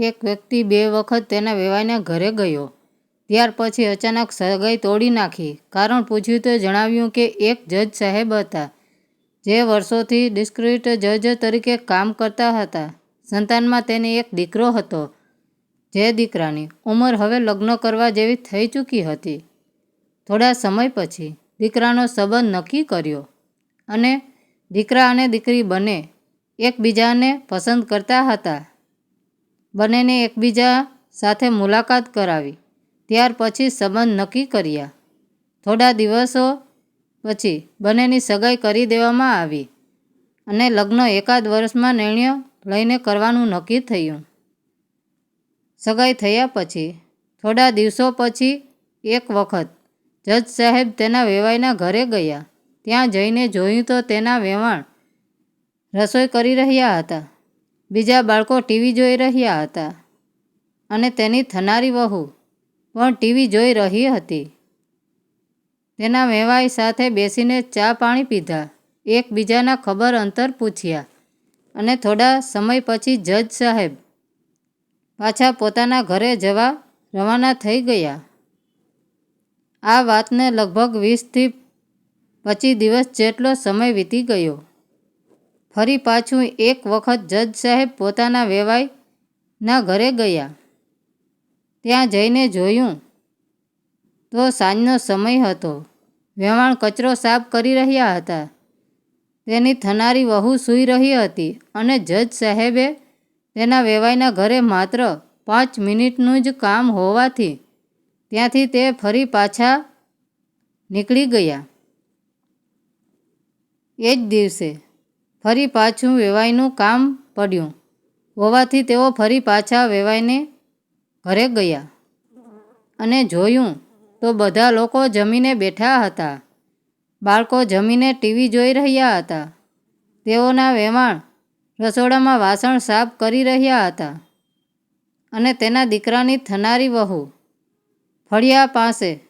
એક વ્યક્તિ બે વખત તેના વેવાઈના ઘરે ગયો. ત્યાર પછી અચાનક સગાઈ તોડી નાખી. કારણ પૂછ્યું તો જણાવ્યું કે એક જજ સાહેબ હતા, જે વર્ષોથી ડિસ્ક્રિટ જજ તરીકે કામ કરતા હતા. સંતાનમાં તેને એક દીકરો હતો, જે દીકરાની ઉંમર હવે લગ્ન કરવા જેવી થઈ ચૂકી હતી. થોડા સમય પછી દીકરાનો સંબંધ નક્કી કર્યો અને દીકરા અને દીકરી બંને એકબીજાને પસંદ કરતા હતા. બંનેને એકબીજા સાથે મુલાકાત કરાવી. ત્યાર પછી સંબંધ નક્કી કર્યા. થોડા દિવસો પછી બંનેની સગાઈ કરી દેવામાં આવી અને લગ્ન એકાદ વર્ષમાં નિર્ણય લઈને કરવાનું નક્કી થયું. સગાઈ થયા પછી, થોડા દિવસો પછી એક વખત, જજ સાહેબ તેના વેવાઈના ઘરે ગયા. ત્યાં જઈને જોયું તો તેના વેવાણ રસોઈ કરી રહ્યા હતા. બીજા બાળકો ટીવી જોઈ રહ્યા હતા અને તેની થનારી વહુ પણ ટીવી જોઈ રહી હતી. તેના વેવાઈ સાથે બેસીને ચા પાણી પીધા, એકબીજાના ખબર અંતર પૂછ્યા અને થોડા સમય પછી જજ સાહેબ પાછા પોતાના ઘરે જવા રવાના થઈ ગયા. આ વાતને લગભગ વીસથી પચીસ દિવસ જેટલો સમય વીતી ગયો. ફરી પાછું એક વખત જજ સાહેબ પોતાના વેવાઈના ઘરે ગયા. ત્યાં જઈને જોયું તો સાંજનો સમય હતો. વેવાણ કચરો સાફ કરી રહ્યા હતા. તેની થનારી વહુ સૂઈ રહી હતી અને જજ સાહેબે તેના વેવાઈના ઘરે માત્ર પાંચ મિનિટનું જ કામ હોવાથી ત્યાંથી તે ફરી પાછા નીકળી ગયા. એ જ દિવસે ફરી પાછું વેવાઈનું કામ પડ્યું. હોવાથી તેઓ ફરી પાછા વેવાઈને ઘરે ગયા. અને જોયું તો બધા લોકો જમીને બેઠા હતા. બાળકો જમીને ટીવી જોઈ રહ્યા હતા. તેઓના વેવાણ રસોડામાં વાસણ સાફ કરી રહ્યા હતા. અને તેના દીકરાની થનારી વહુ ફળિયા પાસે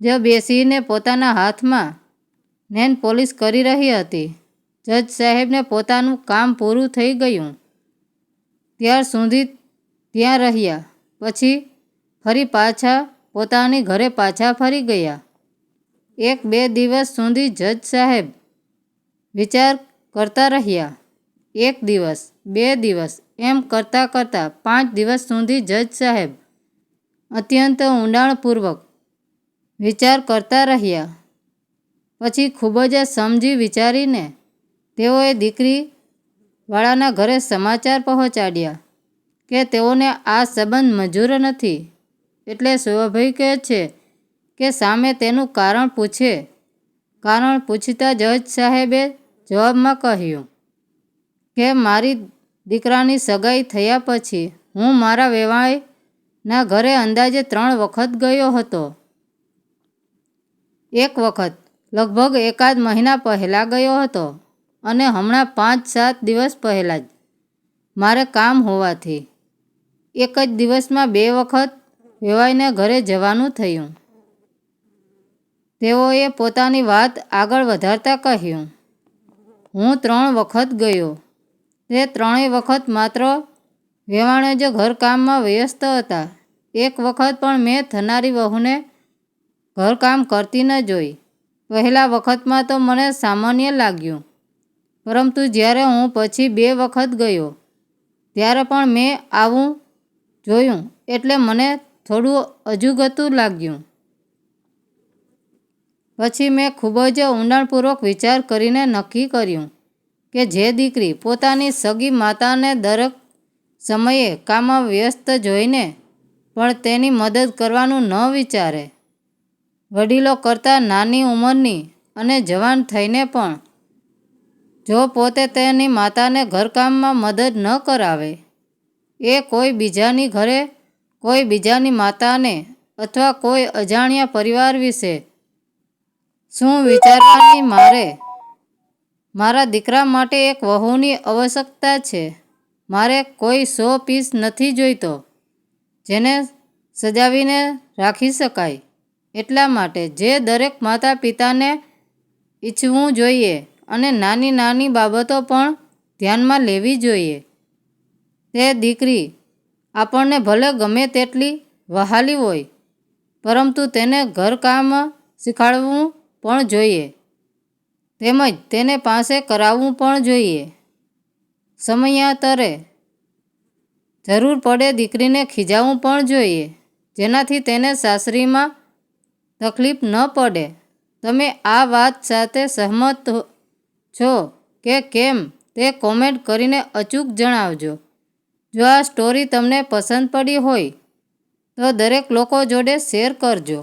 જ બેસીને પોતાના હાથમાં નેન પોલિશ કરી રહી હતી. જજ સાહેબને પોતાનું કામ પૂરું થઈ ગયું. ત્યાર સુધી ત્યાં રહ્યા. પછી ફરી પાછા પોતાની ઘરે પાછા ફરી ગયા. એક બે દિવસ સુધી જજ સાહેબ વિચાર કરતા રહ્યા. એક દિવસ, બે દિવસ, એમ કરતાં કરતાં પાંચ દિવસ સુધી જજ સાહેબ અત્યંત ઊંડાણપૂર્વક વિચાર કરતા રહ્યા. પછી ખૂબ જ સમજી વિચારીને તેઓએ દીકરી વાળાના ઘરે સમાચાર પહોંચાડ્યા કે તેઓને આ સંબંધ મંજૂર નથી. એટલે સ્વાભાવિક છે કે સામે તેનું કારણ પૂછે. કારણ પૂછતા જજ સાહેબે જવાબમાં કહ્યું કે મારી દીકરાની સગાઈ થયા પછી હું મારા વેવાઈના ઘરે અંદાજે ત્રણ વખત ગયો હતો. એક વખત, લગભગ એકાદ મહિના પહેલાં ગયો હતો. અને હમણાં પાંચ સાત દિવસ પહેલાં જ મારે કામ હોવાથી એક જ દિવસમાં બે વખત વેવાઈને ઘરે જવાનું થયું. તેઓએ પોતાની વાત આગળ વધારતા કહ્યું, હું ત્રણ વખત ગયો. તે ત્રણેય વખત માત્ર વેવાણે જ ઘરકામમાં વ્યસ્ત હતા. એક વખત પણ મેં થનારી વહુને ઘરકામ કરતી ન જોઈ. પહેલા વખતમાં તો મને સામાન્ય લાગ્યું. પરંતુ જ્યારે હું પછી બે વખત ગયો, ત્યારે પણ મેં આવું જોયું એટલે મને થોડું અજુગતું લાગ્યું. પછી મેં ખૂબ જ ઊંડાણપૂર્વક વિચાર કરીને નક્કી કર્યું કે જે દીકરી પોતાની સગી માતાને દરેક સમયે કામમાં વ્યસ્ત જોઈને પણ તેની મદદ કરવાનું ન વિચારે. વડીલો કરતાં નાની ઉંમરની અને જવાન થઈને પણ જો પોતે તેની માતાને ઘરકામમાં મદદ ન કરાવે, એ કોઈ બીજાની ઘરે, કોઈ બીજાની માતાને અથવા કોઈ અજાણ્યા પરિવાર વિશે શું વિચારવાની મારે? મારા દીકરા માટે એક વહુની આવશ્યકતા છે. મારે કોઈ સો પીસ નથી જોઈતો, જેને સજાવીને રાખી શકાય. એટલા માટે જે દરેક માતા પિતાને ઈચ્છવું જોઈએ અને નાની નાની બાબતો પણ ધ્યાનમાં લેવી જોઈએ. તે દીકરી આપણને ભલે ગમે તેટલી વહાલી હોય, પરંતુ તેને ઘરકામ શીખવાડવું પણ જોઈએ. તેમજ તેને પાસે કરાવવું પણ જોઈએ. સમયાંતરે જરૂર પડે દીકરીને ખીજાવવું પણ જોઈએ, જેનાથી તેને સાસરીમાં તકલીફ ન પડે. તમે આ વાત સાથે સહમત છો કે કેમ તે કોમેન્ટ કરીને અચૂક જણાવજો. જો આ સ્ટોરી તમને પસંદ પડી હોય, તો દરેક લોકો જોડે શેર કરજો.